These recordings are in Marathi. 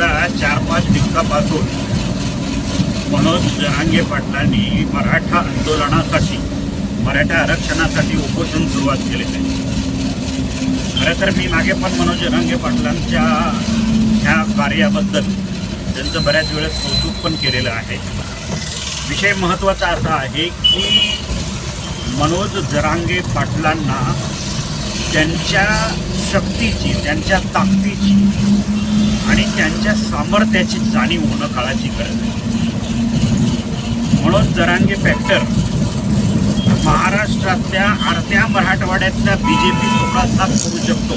आता चार पाच दिवसापासून मनोज जरांगे पाटलांनी मराठा आंदोलनासाठी मराठा आरक्षणासाठी उपोषण सुरुवात केलेलं आहे. खरं तर मी मागे पण मनोज जरांगे पाटलांच्या ह्या कार्याबद्दल त्यांचं बऱ्याच वेळेस कौतुक पण केलेलं आहे. विषय महत्त्वाचा असा आहे की मनोज जरांगे पाटलांना त्यांच्या शक्तीची त्यांच्या ताकदीची आणि त्यांच्या सामर्थ्याची जाणीव होणं काळाची गरज आहे. मनोज जरांगे फॅक्टर महाराष्ट्रातल्या अर्ध्या मराठवाड्यातल्या बी जे पी सोळा करू शकतो.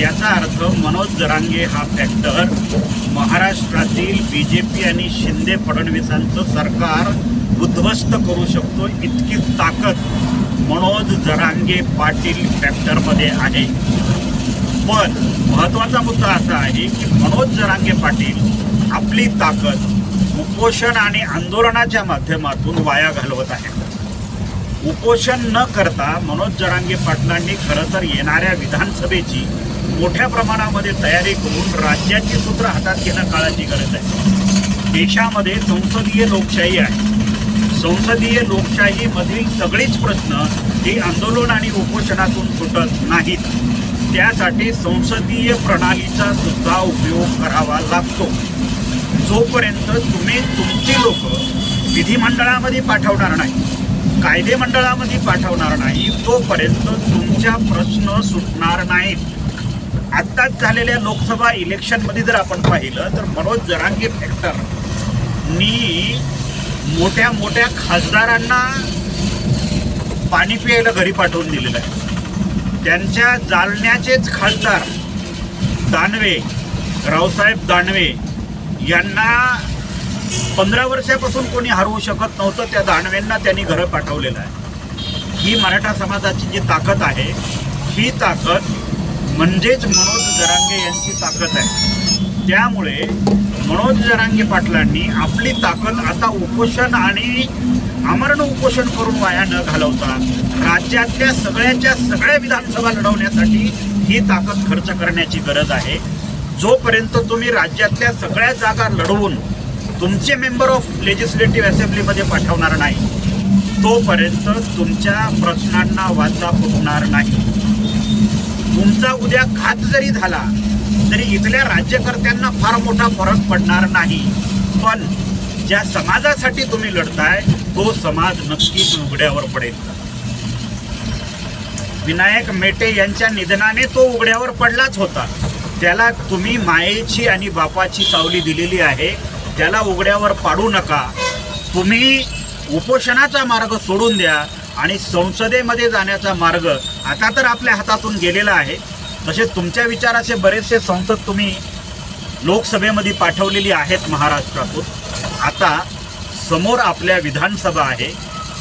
याचा अर्थ मनोज जरांगे हा फॅक्टर महाराष्ट्रातील बी जे पी आणि शिंदे फडणवीसांचं सरकार उद्ध्वस्त करू शकतो इतकी ताकद मनोज जरांगे पाटील फॅक्टरमध्ये आहे. पण महत्त्वाचा मुद्दा असा आहे की मनोज जरांगे पाटील आपली ताकद उपोषण आणि आंदोलनाच्या माध्यमातून वाया घालवत आहेत. उपोषण न करता मनोज जरांगे पाटलांनी खरं तर येणाऱ्या विधानसभेची मोठ्या प्रमाणामध्ये तयारी करून राज्याची सूत्र हातात घेणं काळाची गरज आहे. देशामध्ये संसदीय लोकशाही आहे. संसदीय लोकशाहीमधील सगळेच प्रश्न हे आंदोलन आणि उपोषणातून सुटत नाहीत. त्यासाठी संसदीय प्रणालीचा सुद्धा उपयोग करावा लागतो. जोपर्यंत तुम्ही तुमची लोक विधिमंडळामध्ये पाठवणार नाही कायदे मंडळामध्ये पाठवणार नाही तोपर्यंत तुमच्या प्रश्न सुटणार नाहीत. आत्ताच झालेल्या लोकसभा इलेक्शनमध्ये जर आपण पाहिलं तर मनोज जरांगे फॅक्टरनी मोठ्या मोठ्या खासदारांना पाणी प्यायला घरी पाठवून दिलेलं आहे. त्यांच्या जालन्याचेच खासदार दानवे रावसाहेब दानवे यांना पंधरा वर्षापासून कोणी हरवू शकत नव्हतं त्या दानवेंना त्यांनी घरं पाठवलेलं आहे. ही मराठा समाजाची जी ताकद आहे ही ताकद म्हणजेच मनोज जरांगे यांची ताकद आहे. त्यामुळे मनोज जरांगे पाटलांनी आपली ताकद आता उपोषण आणि आमरण उपोषण करून वाया न घालवता राज्यातल्या सगळ्याच्या सगळ्या विधानसभा लढवण्यासाठी ही ताकद खर्च करण्याची गरज आहे. जोपर्यंत तुम्ही राज्यातल्या सगळ्या जागा लढवून तुमचे मेंबर ऑफ लेजिस्लेटिव्ह असेंब्लीमध्ये पाठवणार नाही तोपर्यंत तुमच्या प्रश्नांना वाचा फुटणार नाही. तुमचा उद्या घात जरी झाला तरी इथल्या राज्यकर्त्यांना फार मोठा फरक पडणार नाही. पण ज्या समाजासाठी तुम्ही लढताय तो समाज नक्कीच उघड्यावर पडेल. विनायक मेटे यांच्या निधनाने तो उघड्यावर पडलाच होता. त्याला तुम्ही मायेची आणि बापाची सावली दिलेली आहे. त्याला उघड्यावर पाडू नका. तुम्ही उपोषणाचा मार्ग सोडून द्या आणि संसदेमध्ये जाण्याचा मार्ग आता तर आपल्या हातातून गेलेला आहे. तसे तुमच्या विचाराचे बरेचसे संसद तुम्ही लोकसभेमध्ये पाठवलेली आहेत महाराष्ट्रातून. आता समोर आपल्या विधानसभा आहे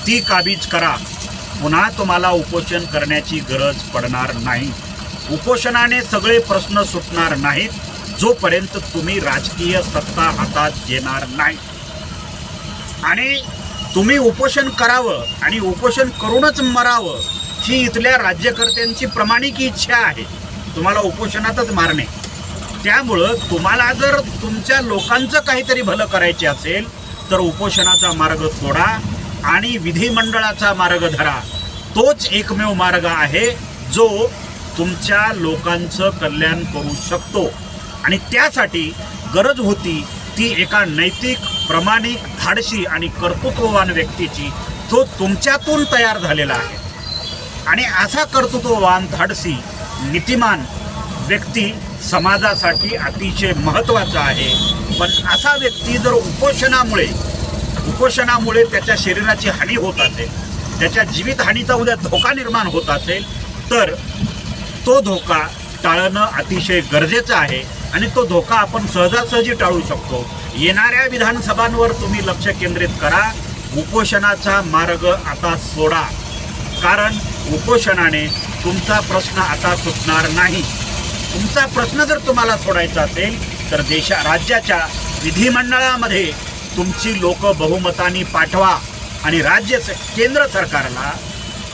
ती काबीज करा. पुन्हा तुम्हाला उपोषण करण्याची गरज पडणार नाही. उपोषणाने सगळे प्रश्न सुटणार नाहीत जोपर्यंत तुम्ही राजकीय सत्ता हातात घेणार नाही. आणि तुम्ही उपोषण करावं आणि उपोषण करूनच मरावं ही इथल्या राज्यकर्त्यांची प्रमाणिक इच्छा आहे. तुम्हाला उपोषणातच मारणे. त्यामुळं तुम्हाला जर तुमच्या लोकांचं काहीतरी भलं करायचे असेल तर उपोषणाचा मार्ग सोडा आणि विधिमंडळाचा मार्ग धरा. तोच एकमेव मार्ग आहे जो तुमच्या लोकांचं कल्याण करू शकतो. आणि त्यासाठी गरज होती ती एका नैतिक प्रामाणिक धाडशी आणि कर्तृत्ववान व्यक्तीची. जो तुमच्यातून तयार झालेला आहे. आणि असा कर्तृत्ववान धाडसी नीतिमान व्यक्ती समाजासाठी अतिशय महत्त्वाचा आहे. पण असा व्यक्ती जर उपोषणामुळे उपोषणामुळे त्याच्या शरीराची हानी होत असेल त्याच्या जीवितहानीचा उद्या धोका निर्माण होत असेल तर तो धोका टाळणं अतिशय गरजेचं आहे आणि तो धोका आपण सहजासहजी टाळू शकतो. येणाऱ्या विधानसभांवर तुम्ही लक्ष केंद्रित करा. उपोषणाचा मार्ग आता सोडा. कारण उपोषणाने तुमचा प्रश्न आता सुटणार नाही. तुमचा प्रश्न जर तुम्हाला सोडायचा असेल तर देशा राज्याच्या विधिमंडळामध्ये तुमची लोक बहुमतानी पाठवा आणि राज्य स- केंद्र सरकारला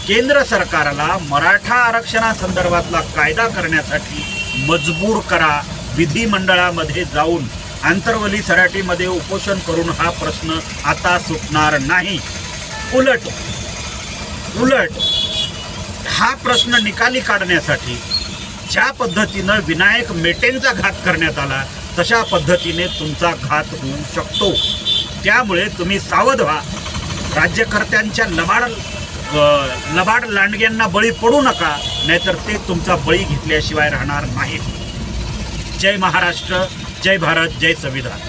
केंद्र सरकारला मराठा आरक्षणासंदर्भातला कायदा करण्यासाठी मजबूर करा विधिमंडळामध्ये जाऊन आंतरवली सराटीमध्ये उपोषण करून हा प्रश्न आता सुटणार नाही. उलट उलट हा प्रश्न निकाली काढण्यासाठी ज्या पद्धतीनं विनायक मेटेंचा घात करण्यात आला तशा पद्धतीने तुमचा घात होऊ शकतो. त्यामुळे तुम्ही सावध व्हा. राज्यकर्त्यांच्या लबाड लबाड लांडग्यांना बळी पडू नका नाहीतर ते तुमचा बळी घेतल्याशिवाय राहणार नाहीत. जय महाराष्ट्र जय भारत जय संविधान.